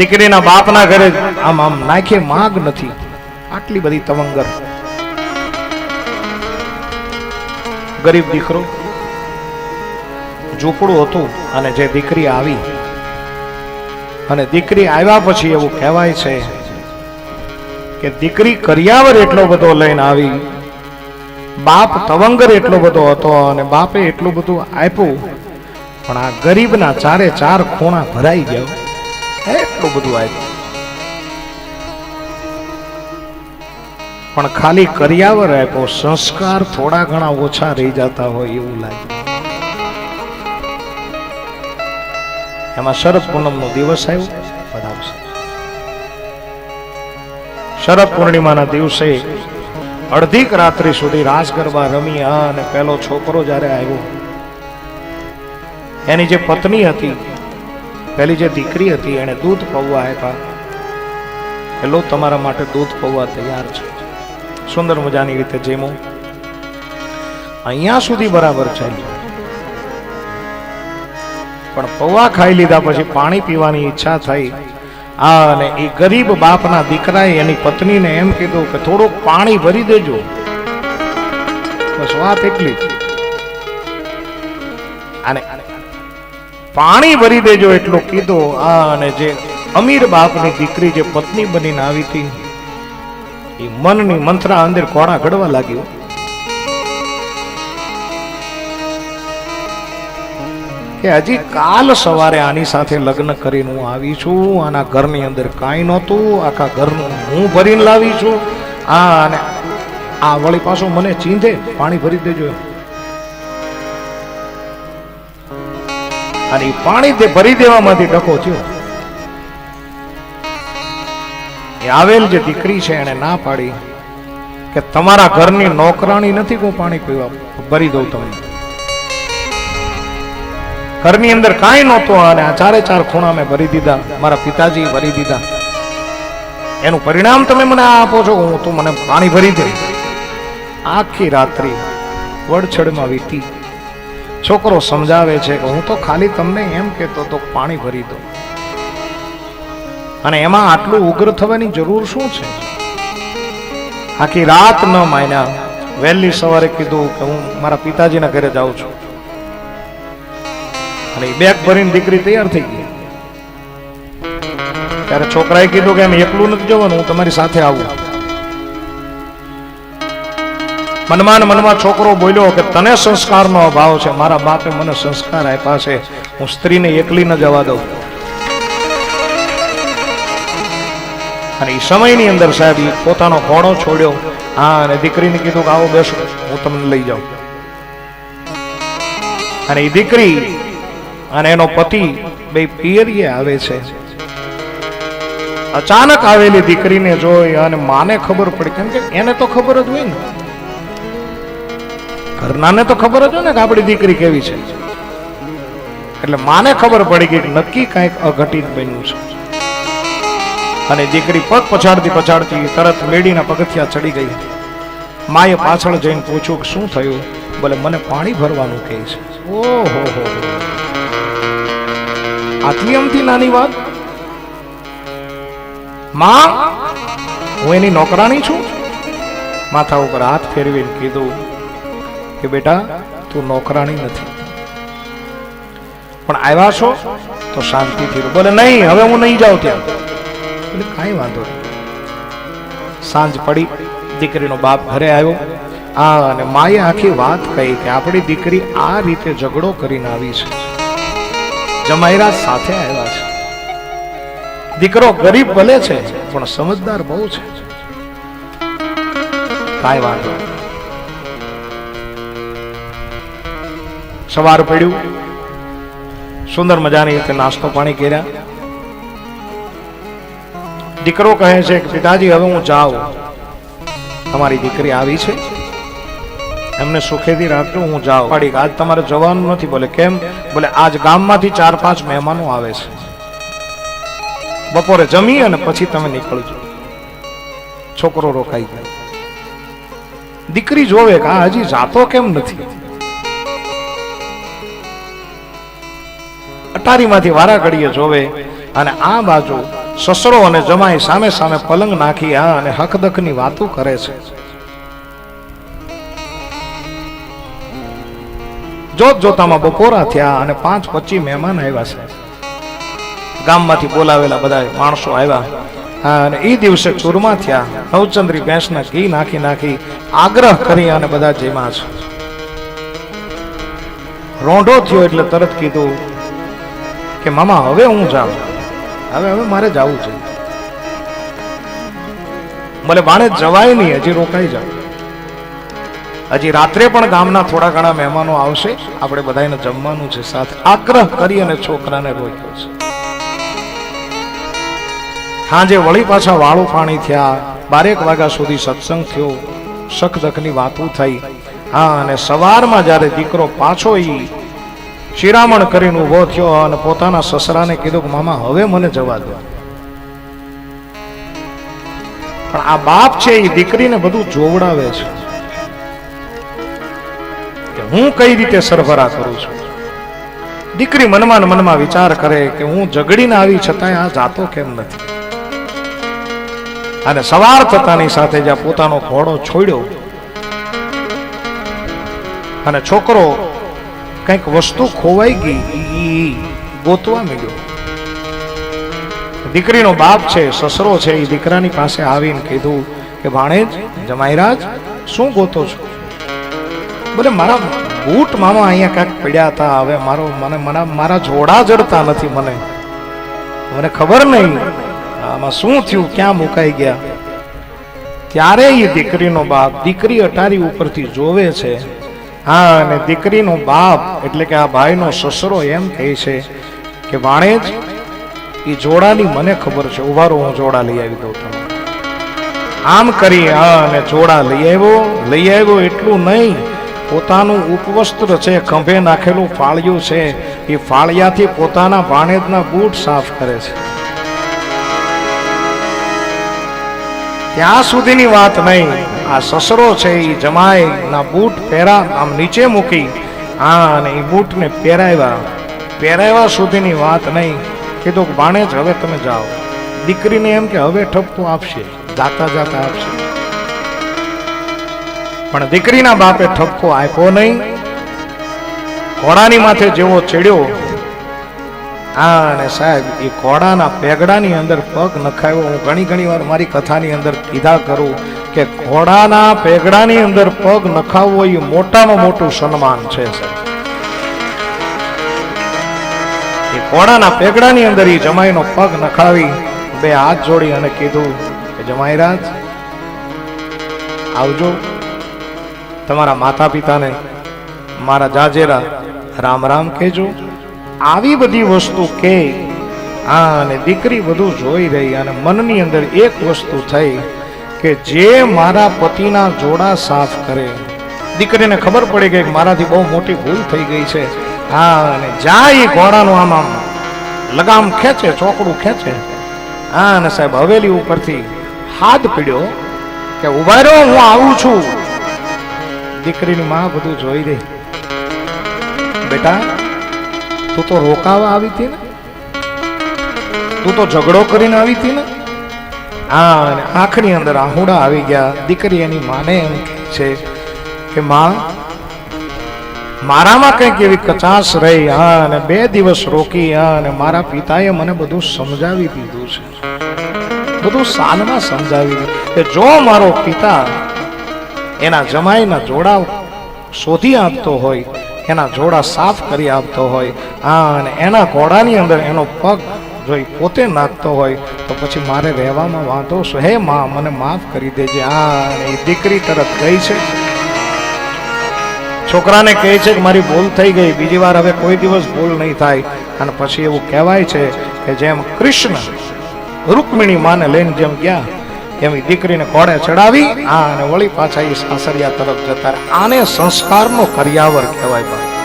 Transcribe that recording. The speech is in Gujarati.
દીકરીના બાપના ઘરે આમ આમ નાખે માગ નથી. આટલી બધી તવંગર. ગરીબ દીકરો, ઝૂંપડું હતું અને જે દીકરી આવી, અને દીકરી આવ્યા પછી એવું કહેવાય છે કે દીકરી કરિયાવર એટલો બધો લઈને આવી, બાપ તવંગર એટલો બધો હતો અને બાપે એટલું બધું આપ્યું, પણ આ ગરીબના ચારે ચાર ખૂણા ભરાઈ ગયા. એટલું બધું આવ્યું પણ ખાલી કરિયાવર આપ્યો સંસ્કાર થોડા ઘણા ઓછા રહી જતા હોય એવું લાગે એમાં શરદ પૂનમ નો દિવસ આવ્યો વધાવશે શરદ પૂર્ણિમાના દિવસે અડધીક રાત્રિ સુધી રાસ ગરબા રમી અને પેલો છોકરો જ્યારે આવ્યો એની જે પત્ની હતી પેલી જે દીકરી હતી એણે દૂધ પૌવા આપ્યા. હેલો, તમારા માટે દૂધ પૌવા તૈયાર છે. સુંદર મજાની રીતે જેમો. અહીંયા સુધી બરાબર ચાલ્યું. પણ પૌવા ખાઈ લીધા પછી પાણી પીવાની ઈચ્છા થઈ. આ અને એ ગરીબ બાપના દીકરાએ એની પત્નીને એમ કીધું કે થોડુંક પાણી ભરી દેજો. બસ વાત એટલી. અને પાણી ભરી દેજો એટલું કીધું. આ અને જે અમીર બાપની દીકરી જે પત્ની બનીને આવી હતી, એ મનની મંત્રા અંદર કોણા ઘડવા લાગ્યો. કે હજી કાલ સવારે આની સાથે લગ્ન કરીને હું આવી છું, આના ઘરની અંદર કાંઈ નહોતું, આખા ઘરનું હું ભરીને લાવી છું. આ અને આ વળી પાછું મને ચીંધે, પાણી ભરી દેજો. અને પાણી તે ભરી દેવામાંથી ડકો થયો. એ આવેલ જે દીકરી છે એને ના પાડી કે તમારા ઘરની નોકરાણી નથી હું પાણી પીવા. ભરી દઉં તમને. ઘરની અંદર કાંઈ નહોતું અને આ ચારે ચાર ખૂણા મેં ભરી દીધા. મારા પિતાજી ભરી દીધા. એનું પરિણામ તમે મને આપો છો, હું તું મને પાણી ભરી દે. આખી રાત્રિ વડછડમાં વીતી. છોકરો સમજાવે છે કે હું તો ખાલી તમને એમ કહેતો તો પાણી ભરી દો અને એમાં આટલું ઉગ્ર થવાની જરૂર શું છે? આખી રાત ન માન્યા. વહેલી સવારે કીધું કે હું મારા પિતાજીના ઘરે જાઉં છું. અને બેગ ભરીને દીકરી તૈયાર થઈ ગઈ. ત્યારે છોકરાએ કીધું કે એમ એકલું નથી જવાનું, હું તમારી સાથે આવું. મનમાં મનમાં છોકરો બોલ્યો કે, તને સંસ્કારનો અભાવ છે. મારા બાપે મને સંસ્કાર આપ્યા છે. હું સ્ત્રીને એકલી ન જવા દઉં. અને એ સમયની અંદર સાહેબ પોતાનો ઘોડો છોડ્યો. હા, અને દીકરીને કીધું કે, આવો બેસો, હું તમને લઈ જાઉં. અને એ દીકરી અને એનો પતિ બે પિયરીએ આવે છે. અચાનક આવેલી દીકરીને જોઈ અને માને ખબર પડી. કેમ કે એને તો ખબર જ હોય ને. ઘરનાને તો ખબર જ ને કે આપણી દીકરી કેવી છે. એટલે માને ખબર પડી ગઈ નક્કી કાંઈક અઘટિત બન્યું છે. અને દીકરી પગ પછાડતી પછાડતી તરત મેડીના પગથિયા ચડી ગઈ માએ પાછળ જઈને પૂછ્યું કે શું થયું? બોલે, મને પાણી ભરવાનું કહે છે. ઓહો હો. આટલી અમથી નાની વાત? માં, હું એની નોકરાણી છું? માથા ઉપર હાથ ફેરવીને કીધું કે બેટા, તું નોકરાણી નથી. પણ આવ્યા છો તો શાંતિથી બોલે, નહીં, હવે હું નહીં જાઉં ત્યાં. એટલે કાંઈ વાંધો નહીં. સાંજ પડી, દીકરીનો બાપ ઘરે આવ્યો. આ અને માએ આખી વાત કહી કે આપણી દીકરી આ રીતે ઝઘડો કરીને આવી છે. જમાઈરા સાથે આવ્યા છે. દીકરો ગરીબ ભલે છે, પણ સમજદાર બહુ છે. કાંઈ વાંધો નહીં. સવાર પડ્યું. સુંદર મજાની રીતે નાસ્તો પાણી કર્યા. દીકરો કહે છે કે, પિતાજી, હવે હું જાઉં. તમારી દીકરી આવી છે. એમને સુખેથી રાખજો હું જાઉં. પાડી આજ તમારે જવાનું નથી. બોલે, કેમ? બોલે, આજ ગામમાંથી ચાર પાંચ મહેમાનો આવે છે. બપોરે જમી અને પછી તમે નીકળજો. છોકરો રોકાઈ ગયો. દીકરી જોવે કે, આ હજી જાતો કેમ નથી? અટારીમાંથી વારા ઘડીએ જોવે અને આ બાજુ સસરો અને જમાઈ સામે સામે પલંગ નાખી આ અને હકદકની વાતો કરે છે. જોત જોતામાં બપોરા થયા અને પાંચ પચી મહેમાન આવ્યા છે. ગામમાંથી બોલાવેલા બધા માણસો આવ્યા. અને એ દિવસે ચૂરમા થયા. નવચંદ્રી ભેંસના ઘી નાખી નાખી આગ્રહ કરી અને બધા જેમાં છે. રોંઢો થયો એટલે તરત કીધું કે મામા હવે હું જાઉં. હવે હવે મારે જવું છે. મને વાણે જવાય નહીં હજી રોકાઈ જાવ હજી રાત્રે પણ ગામના થોડા ઘણા મહેમાનો આવશે. આપણે બધાને જમવાનું છે. સાથે આગ્રહ કરી અને છોકરાને રોક્યો છે. સાંજે વળી પાછા વાળું પાણી થયા. બારેક વાગ્યા સુધી સત્સંગ થયો. સખદખની વાતો થઈ. હા અને સવારમાં જ્યારે દીકરો પાછો ઈ શિરામણ કરીને ઊભો થયો અને પોતાના સસરાને કીધું કે, મામા, હવે મને જવા દો. પણ આ બાપ છે એ દીકરીને બધું જોવડાવે છે કે હું કઈ રીતે સરભરા કરું છું? દીકરી મનમાં મનમાં વિચાર કરે કે હું ઝઘડીને આવી છતાંય આ જાતો કેમ નથી? અને સવાર થતાની સાથે જ્યાં પોતાનો ઘોડો છોડ્યો. અને છોકરો કંઈક વસ્તુ ખોવાઈ ગઈ એ ગોતવા મળ્યો દીકરીનો બાપ છે, સસરો છે એ દીકરાની પાસે આવીને કીધું કે, ભાણેજ, જમાઈરાજ, શું ગોતો છો? બોલે, મારા બૂટ મામા અહીંયા કાંઈક પડ્યા હતા. હવે મારો, મને મને, મારા જોડા જડતા નથી મને. મને ખબર નહીં. આમાં શું થયું? ક્યાં મુકાઈ ગયા? ત્યારે એ દીકરીનો બાપ, દીકરી અટારી ઉપરથી જોવે છે હા, અને દીકરીનો બાપ, એટલે કે આ ભાઈનો સસરો એમ કહે છે કે ભાણેજ એ જોડાની મને ખબર છે. ઉભારો હું જોડા લઈ આવી દઉં તમને. આમ કરી હા અને જોડા લઈ આવ્યો. લઈ આવ્યો એટલું નહીં. પોતાનું ઉપવસ્ત્ર છે, ખંભે નાખેલું ફાળિયું છે. એ ફાળિયાથી પોતાના ભાણેજના બૂટ સાફ કરે છે. ત્યાં સુધીની વાત નહીં. આ સસરો છે એ જમાય ના બૂટ પહેરા, આમ નીચે મૂકી, હા, અને એ બૂટને પહેરાવ્યા. પહેરાવ્યા સુધીની વાત નહીં. કીધું કે જ હવે તમે જાઓ. દીકરીને એમ કે, હવે ઠપકો આપશે. જાતા જાતા આપશે. પણ દીકરીના બાપે ઠપકો આપ્યો નહીં. ઘોડાની માથે જેવો ચડ્યો હા અને સાહેબ, એ ઘોડાના પેગડાની અંદર પગ નખાયો. હું ઘણી ઘણી વાર મારી કથાની અંદર કીધા કરું કે ઘોડાના પેગડાની અંદર પગ નખાવવો એ મોટામાં મોટું સન્માન છે એ ઘોડાના પેગડાની અંદર એ જમાઈનો પગ નખાવી, બે હાથ જોડી અને કીધું કે જમાઈરાજ આવજો. તમારા માતા પિતાને મારા જાજેરા રામ રામ કહેજો. આવી બધી વસ્તુ કે આ અને દીકરી બધું જોઈ રહી અને મનની અંદર એક વસ્તુ થઈ કે જે મારા પતિના જોડા સાફ કરે. દીકરીને ખબર પડી ગઈ કે મારાથી બહુ મોટી ભૂલ થઈ ગઈ છે. હા, અને જાય એ ઘોડાનું આમ આમ. લગામ ખેંચે, ચોકડું ખેંચે. હા, અને સાહેબ હવેલી ઉપરથી હાથ પીડ્યો કે ઊભા રહ્યો હું આવું છું. દીકરીની માં બધું જોઈ રહી. બેટા તું તો રોકાવા આવી હતી ને? તું તો ઝઘડો કરીને આવી હતી ને? હા આંખની અંદર આહુડા આવી ગયા. દીકરી એની માને એમ છે કે, માં, મારામાં કંઈક એવી કચાશ રહી. હા, અને બે દિવસ રોકી, હા, અને મારા પિતાએ મને બધું સમજાવી દીધું છે. બધું સાનમાં સમજાવી દીધું. કે જો મારો પિતા એના જમાઈના જોડાવ શોધી આપતો હોય એના જોડા સાફ કરી આપતો હોય હા અને એના ઘોડાની અંદર એનો પગ જો ઈ પોતે નાખતો હોય, તો પછી મારે રહેવામાં વાંધો શું? હે માં, મને માફ કરી દેજે. હા એ દીકરી તરફ ગઈ છે, છોકરાને કહે છે કે મારી ભૂલ થઈ ગઈ, બીજી વાર હવે કોઈ દિવસ ભૂલ નહીં થાય. અને પછી એવું કહેવાય છે કે જેમ કૃષ્ણ રૂકમિણી માને લઈને જેમ ગયા એમ દીકરીને કોડે ચડાવી? આ અને વળી પાછા એ સાસરિયા તરફ જતા આને સંસ્કારનો કર્યાવર કહેવાય ભાઈ